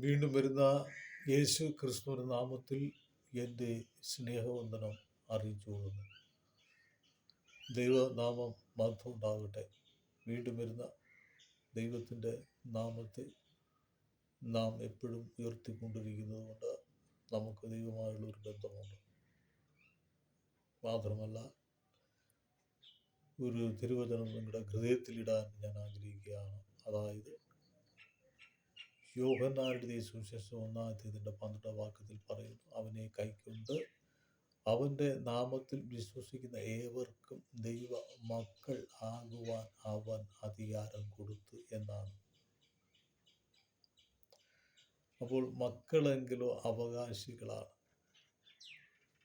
വീണ്ടും വരുന്ന യേശു ക്രിസ്തുവിന്റെ നാമത്തിൽ എന്റെ സ്നേഹവന്ദനം അറിയിച്ചുകൊള്ളുന്നു. ദൈവനാമം മഹത്വം ഉണ്ടാകട്ടെ വീണ്ടും വരുന്ന ദൈവത്തിന്റെ നാമത്തെ നാം എപ്പോഴും ഉയർത്തിക്കൊണ്ടിരിക്കുന്നത് കൊണ്ട് നമുക്ക് ദൈവമായുള്ള ഒരു ബന്ധമുണ്ട്. മാത്രമല്ല ഒരു തിരുവചനം നിങ്ങളുടെ ഹൃദയത്തിലിടാൻ ഞാൻ ആഗ്രഹിക്കുകയാണ്. അതായത് യോഹന്നാരുടെ സുവിശേഷം ഒന്നാമത്തേതിന്റെ പന്ത്രണ്ടാം വാക്യത്തിൽ പറയുന്നു അവനെ കൈക്കൊണ്ട് അവന്റെ നാമത്തിൽ വിശ്വസിക്കുന്ന ഏവർക്കും ദൈവ മക്കൾ ആകുവാൻ അവൻ അധികാരം കൊടുത്തു എന്നാണ്. അപ്പോൾ മക്കളെങ്കിലോ അവകാശികളാണ്.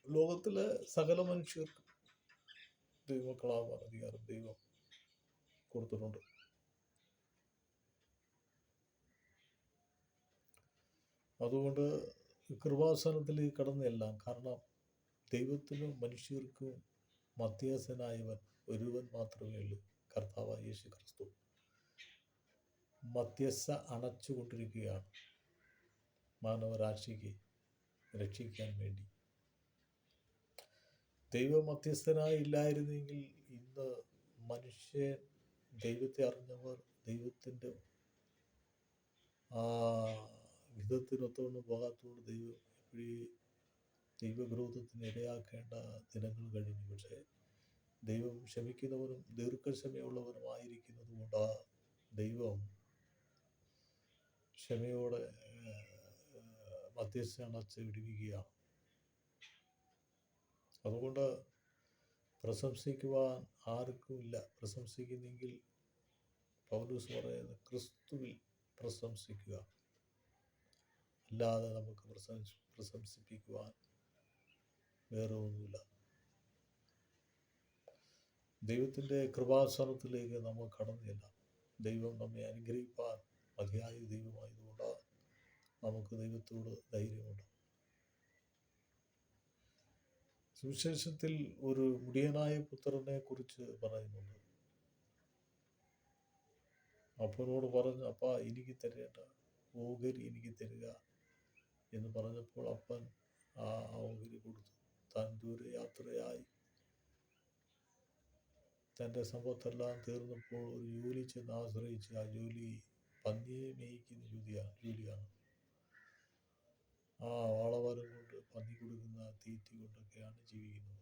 ലോകത്തിലെ സകല മനുഷ്യർക്കും ദൈവമക്കളാവാൻ അധികാരം ദൈവം കൊടുത്തിട്ടുണ്ട്. അതുകൊണ്ട് കൃപാസനത്തിലേക്ക് കടന്നെല്ലാം കാരണം ദൈവത്തിനും മനുഷ്യർക്കും മധ്യസ്ഥനായവൻ ഒരുവൻ മാത്രമേ ഉള്ളൂ. കർത്താവ് യേശു ക്രിസ്തു മധ്യസ്ഥ അണച്ചുകൊണ്ടിരിക്കുകയാണ് മാനവരാശിക്ക് രക്ഷിക്കാൻ വേണ്ടി. ദൈവ മധ്യസ്ഥനായി ഇല്ലായിരുന്നെങ്കിൽ ഇന്ന് മനുഷ്യ ദൈവത്തെ അറിഞ്ഞവർ ദൈവത്തിന്റെ ആ വിധത്തിനൊത്തോണ്ട് പോകാത്തതുകൊണ്ട് ദൈവം ഈ ദൈവവിരോധത്തിന് ഇടയാക്കേണ്ട ദിനങ്ങൾ കഴിഞ്ഞു. പക്ഷേ ദൈവം ക്ഷമിക്കുന്നവനും ദീർഘക്ഷമയുള്ളവനുമായിരിക്കുന്നത് കൊണ്ട് ആ ദൈവം ക്ഷമയോടെ മധ്യസ്ഥ അണച്ച് വിടുവിക്കുകയാണ്. അതുകൊണ്ട് പ്രശംസിക്കുവാൻ ആർക്കും ഇല്ല. പ്രശംസിക്കുന്നെങ്കിൽ പൗലൂസ് പറയുന്നത് ക്രിസ്തുവിൽ പ്രശംസിക്കുക. അല്ലാതെ നമുക്ക് പ്രശംസ പ്രശംസിപ്പിക്കുവാൻ വേറെ ഒന്നുമില്ല. ദൈവത്തിന്റെ കൃപാസനത്തിലേക്ക് നമ്മൾ കടന്നില്ല. ദൈവം നമ്മെ അനുഗ്രഹിപ്പാൻ മതിയായ ദൈവമായതുകൊണ്ട് നമുക്ക് ദൈവത്തോട് ധൈര്യമുണ്ട്. സുവിശേഷത്തിൽ ഒരു മുടിയനായ പുത്രനെ കുറിച്ച് പറയുന്നുണ്ട്. അപ്പനോട് പറഞ്ഞു അപ്പ എനിക്ക് തരേണ്ട ഓഹരി എനിക്ക് തരിക എന്ന് പറഞ്ഞപ്പോൾ അപ്പൻ ആ ഓഹരി കൊടുത്തു. താൻ ദൂരയാത്രയായി തന്റെ സമ്പത്തെല്ലാം തീർന്നപ്പോൾ ഒരു ജോലി ചെന്ന് ആശ്രയിച്ച് ആ ജോലി പന്നിയെ മേയിക്കുന്ന ജോലിയാണ് ജോലിയാണ്. ആ വാളവാരം കൊണ്ട് പന്നി കൊടുക്കുന്ന തീറ്റി കൊണ്ടൊക്കെയാണ് ജീവിക്കുന്നത്.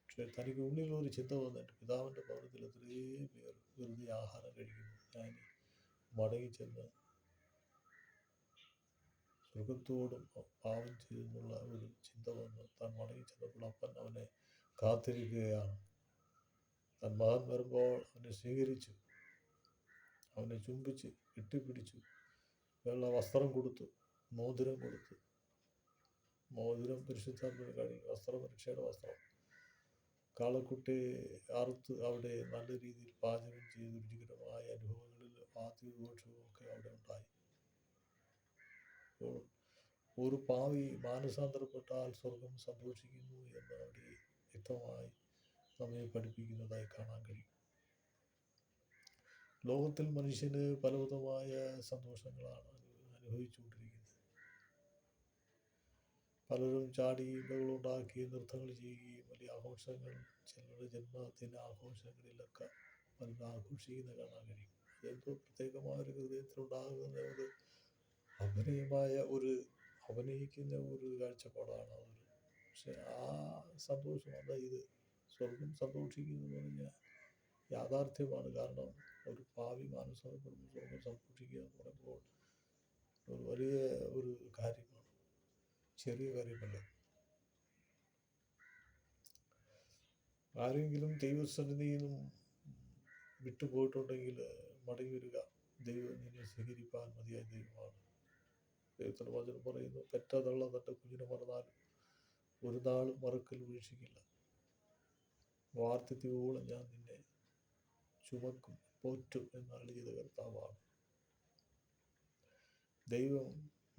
പക്ഷെ തനിക്ക് ഉള്ളിൽ ഒരു ചിന്ത വന്നിട്ട് പിതാവിന്റെ ഭവനത്തിൽ എത്രയും പേർ വെറുതെ ആഹാരം കഴിക്കുന്നു. ഞാൻ മടങ്ങി ചെന്ന് സുഖത്തോടും പാവം ചെയ്തെന്നുള്ള ഒരു ചിന്ത വന്ന്. താൻ മടങ്ങി ചെന്നപ്പോൾ അപ്പൻ അവനെ കാത്തിരിക്കുകയാണ്. താൻ മകൻ വരുമ്പോൾ അവനെ സ്വീകരിച്ചു. അവനെ ചുംബിച്ച് കെട്ടിപ്പിടിച്ചു. വെള്ള വസ്ത്രം കൊടുത്തു. മോതിരം കൊടുത്തു. മോതിരം പരിശുദ്ധാത്മന് കഴിഞ്ഞു വസ്ത്രം രക്ഷയുടെ വസ്ത്രം. കാളക്കുട്ടി അറുത്ത് അവിടെ നല്ല രീതിയിൽ പാചകം ചെയ്ത് രുചികരമായ അനുഭവങ്ങളിൽ ആദ്യഘോഷവും ഒക്കെ അവിടെ ഉണ്ടായി. ഒരു പാവി മാനസാന്തരപ്പെട്ടാൽ സ്വർഗം സന്തോഷിക്കുന്നു എന്ന് അവിടെ വ്യക്തമായി നമ്മെ പഠിപ്പിക്കുന്നതായി കാണാൻ കഴിയും. ലോകത്തിൽ മനുഷ്യന് പലവിധമായ സന്തോഷങ്ങളാണ് അനുഭവിച്ചുകൊണ്ടിരിക്കുന്നത്. പലരും ചാടി ഉണ്ടാക്കി നൃത്തങ്ങൾ ചെയ്യുകയും വലിയ ആഘോഷങ്ങൾ ചിലരുടെ ജന്മദിന ആഘോഷങ്ങളിലൊക്കെ പലരും ആഘോഷിക്കുന്നത് കാണാൻ കഴിയും. അതെന്തോ പ്രത്യേകമായ ഒരു ഹൃദയത്തിലുണ്ടാകുന്ന ഒരു അഭിനയമായ ഒരു അഭിനയിക്കുന്ന ഒരു കാഴ്ചപ്പാടാണ് അവർ പക്ഷെ ആ സന്തോഷമല്ല ഇത് സ്വർഗം സന്തോഷിക്കുന്നു പറഞ്ഞാൽ യാഥാർത്ഥ്യമാണ്. കാരണം ഒരു ഭാവി മാനസാന്തരപ്പെടുമ്പോൾ സ്വർഗം സന്തോഷിക്കുക എന്ന് പറയുമ്പോൾ ഒരു വലിയ ഒരു കാര്യമാണ്. ചെറിയ കാര്യമല്ല. ആരെങ്കിലും ദൈവസന്നിധിയിൽ നിന്നും വിട്ടുപോയിട്ടുണ്ടെങ്കിൽ മടങ്ങി വരിക. ദൈവം നിന്നെ സ്വീകരിപ്പാൻ മതിയായ ദൈവമാണ്. ദൈവത്തിന്റെ വചനം പറയുന്നു പെറ്റ തന്റെ കുഞ്ഞിനെ മറന്നാലും ഒരു നാൾ മറക്കൽ വീഴ്ചയ്ക്കില്ല വാർദ്ധക്യവോളം ഞാൻ നിന്നെ ചുമക്കും പോറ്റും എന്നാണ് ചെയ്ത കർത്താവാണ്. ദൈവം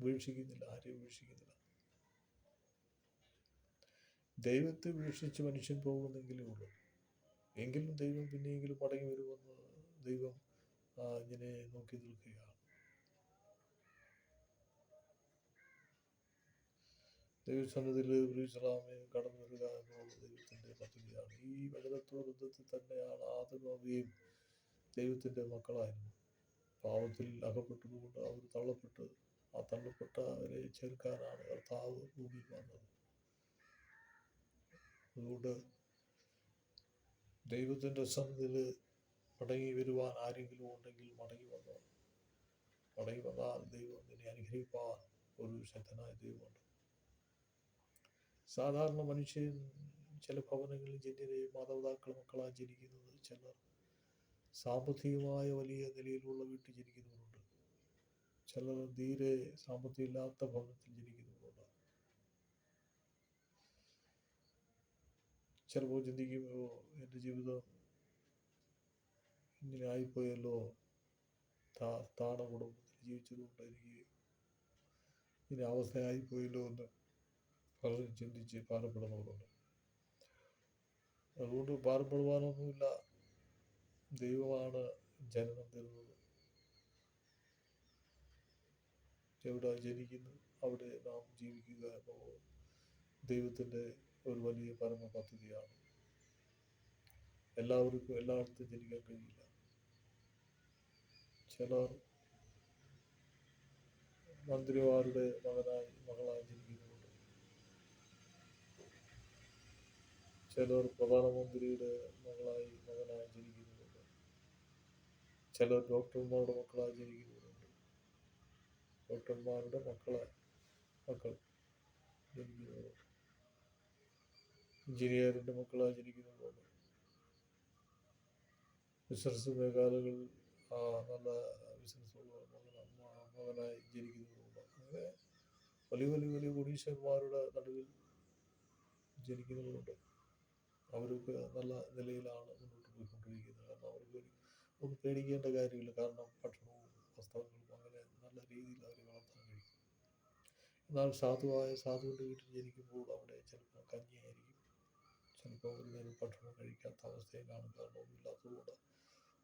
വീക്ഷിക്കുന്നില്ല ആരെയും വീക്ഷിക്കുന്നില്ല ദൈവത്തെ വീക്ഷിച്ച് മനുഷ്യൻ പോകുന്നെങ്കിലേ ഉള്ളൂ. എങ്കിലും ദൈവം പിന്നെയെങ്കിലും മടങ്ങി വരുമെന്ന് ദൈവം ഇങ്ങനെ നോക്കി നിൽക്കുകയാണ്. ദൈവസന്നിധിയിൽ ബ്രീസ്ലാമെ കടന്നു വരിക എന്നുള്ളത് ദൈവത്തിന്റെ പദ്ധതിയാണ്. ഈ വചനത്തോട് തന്നെയാണ് ആദമവയും ദൈവത്തിന്റെ മക്കളായിരുന്നു. പാവത്തിൽ അകപ്പെട്ടതുകൊണ്ട് അവർ തള്ളപ്പെട്ട് ആ തള്ളപ്പെട്ട അവരെ ചേർക്കാനാണ് കർത്താവ് ഭൂമിയിൽ വന്നത്. അതുകൊണ്ട് ദൈവത്തിന്റെ സന്നിധിയിൽ മടങ്ങി വരുവാൻ ആരെങ്കിലും ഉണ്ടെങ്കിൽ മടങ്ങി വന്നോ. മടങ്ങി വന്നാൽ ദൈവം നിന്നെ അനുഗ്രഹിപ്പാൻ ഒരു ശക്തനായ ദൈവമുണ്ട്. സാധാരണ മനുഷ്യൻ ചില ഭവനങ്ങളിൽ ജന്യരെ മാതാപിതാക്കൾ മക്കളായി ജനിക്കുന്നത് ചിലർ സാമ്പത്തികമായ വലിയ നിലയിലുള്ള വീട്ടിൽ ജനിക്കുന്നവരുണ്ട്. ചിലർ തീരെ സാമ്പത്തികമില്ലാത്ത ഭവനത്തിൽ ജനിക്കുന്നവരുണ്ട്. ചിലപ്പോൾ ചിന്തിക്കുമ്പോൾ എന്റെ ജീവിതം ഇങ്ങനെ ആയിപ്പോയല്ലോ. താണ കുടുംബത്തിൽ ജീവിച്ചതുകൊണ്ട് എനിക്ക് ഇങ്ങനെ അവസ്ഥയായിപ്പോയല്ലോ എന്ന് പലരും ചിന്തിച്ച് ഭാരപ്പെടുന്നവരുണ്ട് അതുകൊണ്ട് ഭാരപ്പെടുവാനൊന്നുമില്ല ദൈവമാണ് ജനനം തരുന്നത്. എവിടെ ജനിക്കുന്നു അവിടെ നാം ജീവിക്കുക എന്നുള്ളത് ദൈവത്തിന്റെ ഒരു വലിയ പരമ പദ്ധതിയാണ് എല്ലാവർക്കും എല്ലായിടത്തും ജനിക്കാൻ കഴിയില്ല. ചിലർ മന്ത്രിമാരുടെ മകനായി മകളായി ജനിക്കുന്നുണ്ട് ചിലർ പ്രധാനമന്ത്രിയുടെ മകളായി മകനായി ജനിക്കുന്നുണ്ട്. ചിലർ ഡോക്ടർമാരുടെ മക്കളായി ജനിക്കുന്നുണ്ട്. ഡോക്ടർമാരുടെ മക്കളായി മക്കൾ ജനിക്കുന്നുണ്ട്. എഞ്ചിനീയറിന്റെ മക്കളായി ജനിക്കുന്നുണ്ട്. ബിസിനസ് മേഖലകളിൽ നല്ല ബിസിനസ്സുള്ള മകനായി ജനിക്കുന്നതുകൊണ്ട് അങ്ങനെ വലിയ വലിയ വലിയ കോടീശ്വരന്മാരുടെ നടുവിൽ ജനിക്കുന്നതുകൊണ്ട് അവരൊക്കെ നല്ല നിലയിലാണ് മുന്നോട്ട് പോയിക്കൊണ്ടിരിക്കുന്നത്. കാരണം അവർക്ക് നമുക്ക് പേടിക്കേണ്ട കാര്യമില്ല. കാരണം ഭക്ഷണവും വസ്ത്രങ്ങളും അങ്ങനെ നല്ല രീതിയിൽ അവരെ വളർത്താൻ കഴിയും. എന്നാൽ സാധുവായ സാധുവിന്റെ വീട്ടിൽ ജനിക്കുമ്പോൾ അവിടെ ചിലപ്പോൾ കഞ്ഞിയായിരിക്കും. ചിലപ്പോൾ ഒരു നേരം ഭക്ഷണം കഴിക്കാത്ത അവസ്ഥയിലാണ് കാണും കാരണം ഒന്നുമില്ലാത്തതുകൊണ്ട്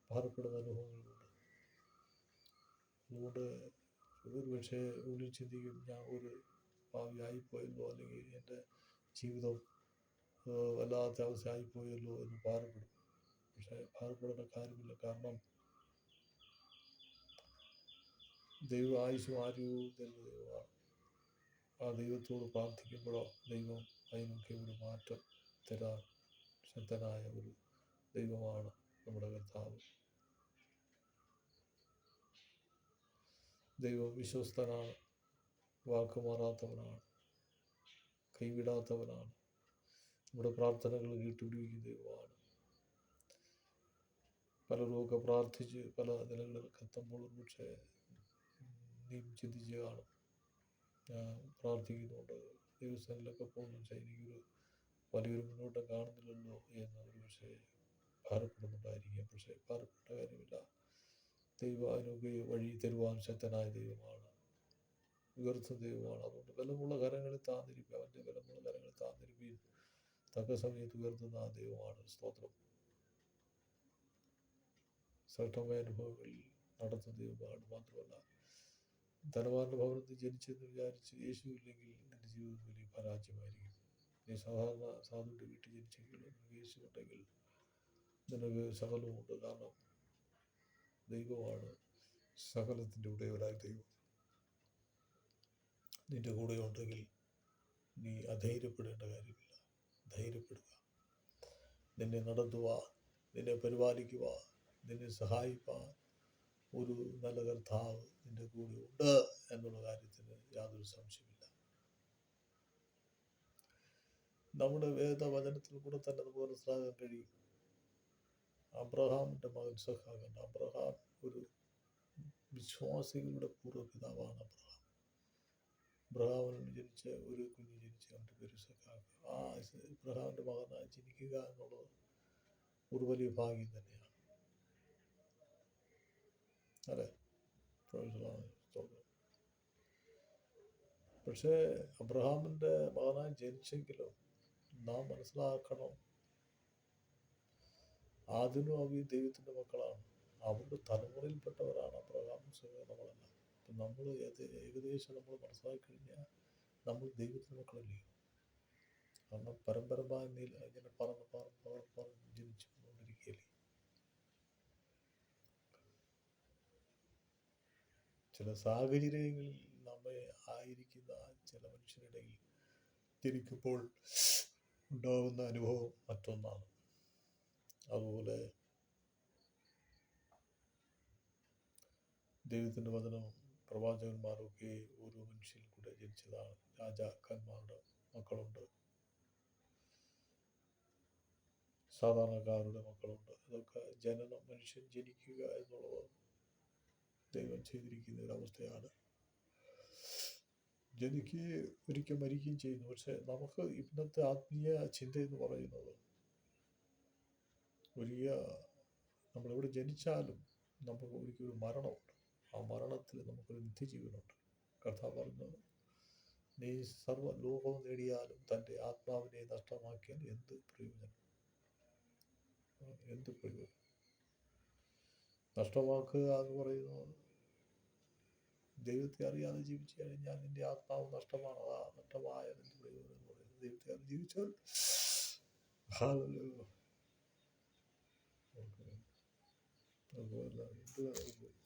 ഭാരപ്പെടുന്ന അനുഭവങ്ങളുണ്ട്. അതുകൊണ്ട് ഒരു പക്ഷേ ഉള്ളിൽ ചിന്തിക്കും ഞാൻ ഒരു ഭാവിയായിപ്പോയല്ലോ അല്ലെങ്കിൽ എന്റെ ജീവിതം വല്ലാത്ത അവസ്ഥയായിപ്പോയല്ലോ എന്ന് ഭാരപ്പെടും. പക്ഷേ ഭാരപ്പെടേണ്ട കാര്യമില്ല. കാരണം ദൈവ ആയുസും ആരോഗ്യവും തരുന്ന ദൈവമാണ്. ആ ദൈവത്തോട് പ്രാർത്ഥിക്കുമ്പോഴോ ദൈവം അതിനൊക്കെ ഒരു മാറ്റം തരാൻ ശക്തനായ ഒരു ദൈവമാണ് നമ്മുടെ കർത്താവ്. ദൈവം വിശ്വസ്തനാണ് വാക്കുമാറാത്തവനാണ് കൈവിടാത്തവനാണ്. നമ്മുടെ പ്രാർത്ഥനകൾ കേട്ടുപിടിക്കുന്ന ദൈവമാണ്. പലരുമൊക്കെ പ്രാർത്ഥിച്ച് പല നിലകളിൽ എത്തുമ്പോൾ പക്ഷേ നീ ചിന്തിച്ച് ഞാൻ പ്രാർത്ഥിക്കുന്നുണ്ട്. ദിവസങ്ങളിലൊക്കെ പോകുന്നു പക്ഷേ എനിക്കൊരു വലിയൊരു മുന്നോട്ടം കാണുന്നില്ലല്ലോ എന്ന് ഒരു പക്ഷേ ഭാരപ്പെടുന്നുണ്ടായിരിക്കാം. പക്ഷേ ഭാരപ്പെട്ട കാര്യമില്ല. ദൈവം അതിനൊക്കെ വഴി തരുവാൻ ശക്തനായ ദൈവമാണ്. ഉയർത്തുന്ന ദൈവമാണ്. അതുകൊണ്ട് ബലമുള്ള കരങ്ങളിൽ താന്നിരിക്കുക. അവന്റെ ബലമുള്ള കരങ്ങളിൽ താന്നിരിക്കുകയും തക്ക സമയത്ത് ഉയർത്തുന്ന ദൈവമാണ്. സ്തോത്രം. ശ്രേഷ്ഠമായ അനുഭവങ്ങളിൽ നടത്തുന്ന ദൈവമാണ് മാത്രമല്ല. ധനവാന്റെ ഭവനത്തിൽ ജനിച്ചെന്ന് വിചാരിച്ച് യേശു ഇല്ലെങ്കിൽ നിന്റെ ജീവിതം വലിയ പരാജയമായിരിക്കും. നീ സാധാരണ സാധുവിന്റെ വീട്ടിൽ ജനിച്ചെങ്കിലും യേശു ഉണ്ടെങ്കിൽ നിനക്ക് സകലമുണ്ട് കാരണം ദൈവമാണ് സകലത്തിന്റെ ഉടയവരായ ദൈവം. നിന്റെ കൂടെ ഉണ്ടെങ്കിൽ നീ അധൈര്യപ്പെടേണ്ട കാര്യമില്ല. ധൈര്യപ്പെടുക. നിന്നെ നടത്തുവാൻ നിന്നെ പരിപാലിക്കുവാൻ നിന്നെ സഹായിപ്പാൻ ഒരു നല്ല കർത്താവ് നിന്റെ കൂടെ ഉണ്ട് എന്നുള്ള കാര്യത്തിന് യാതൊരു സംശയമില്ല നമ്മുടെ വേദവചനത്തിൽ കൂടെ തന്നെ നമുക്ക് മനസ്സിലാക്കാൻ കഴിയും. അബ്രഹാമിന്റെ മകൻ സഹാകൻ അബ്രഹാം ഒരു വിശ്വാസികളുടെ പൂർവപിതാവാണ് അബ്രഹാം. അബ്രഹാമിന് ജനിച്ച ഒരു കുഞ്ഞ് ജനിച്ച അവന്റെ പേര് സഹാക്ക് ആ അബ്രഹാമിന്റെ മകനായി ജനിക്കുക എന്നുള്ളത് ഒരു വലിയ ഭാഗ്യം തന്നെയാണ്. അല്ലേ. പക്ഷേ അബ്രഹാമിന്റെ മകനായി ജനിച്ചെങ്കിലും നാം മനസ്സിലാക്കണം ആദിനും അവ ദൈവത്തിന്റെ മക്കളാണ്. അവരുടെ തലമുറയിൽപ്പെട്ടവരാണ് അബ്രഹാം സഹ നമ്മളല്ല. അപ്പം നമ്മൾ ഏകദേശം നമ്മൾ മനസ്സിലാക്കി കഴിഞ്ഞാൽ നമ്മൾ ദൈവത്തിന്റെ മക്കളല്ലേ? കാരണം പരമ്പരമായി ഇങ്ങനെ പറന്ന് പറന്ന് പറന്ന് പറന്ന് ജനിച്ചു കൊണ്ടിരിക്കുകയല്ലേ? ചില സാഹചര്യങ്ങളിൽ നമ്മെ ആയിരിക്കുന്ന ചില മനുഷ്യരിടയിൽ തിരിക്കുമ്പോൾ ഉണ്ടാകുന്ന അനുഭവം മറ്റൊന്നാണ്. അതുപോലെ ദൈവത്തിന്റെ വചനം പ്രവാചകന്മാരൊക്കെ ഓരോ മനുഷ്യൻ കൂടെ ജനിച്ചതാണ്. രാജാക്കന്മാരുടെ മക്കളുണ്ട്. സാധാരണക്കാരുടെ മക്കളുണ്ട്. അതൊക്കെ ജനനം മനുഷ്യൻ ജനിക്കുക എന്നുള്ളത് ദൈവം ചെയ്തിരിക്കുന്ന ഒരവസ്ഥയാണ് ജനിക്കുകയും ഒരിക്കൽ മരിക്കുകയും ചെയ്യുന്നു. പക്ഷെ നമുക്ക് ഇന്നത്തെ ആത്മീയ ചിന്ത എന്ന് പറയുന്നത് വലിയ നമ്മളെവിടെ ജനിച്ചാലും നമുക്ക് ഒരിക്കലും മരണമുണ്ട്. ആ മരണത്തിൽ നമുക്കൊരു നിത്യജീവനുണ്ട്. കർത്താവ് പറഞ്ഞു നീ സർവ ലോകവും നേടിയാലും തന്റെ ആത്മാവിനെ നഷ്ടമാക്കിയാൽ എന്ത് പ്രയോജനം? എന്ത് പ്രയോജനം? നഷ്ടമാക്കുക എന്ന് പറയുന്നത് ദൈവത്തെ അറിയാതെ ജീവിച്ചു കഴിഞ്ഞാൽ നിന്റെ ആത്മാവ് നഷ്ടമാണ്. അതാ നഷ്ടമായ എന്ന് പറയുന്നത് ദൈവത്തെ അറിയാതെ ജീവിച്ചാൽ. അതുപോലെ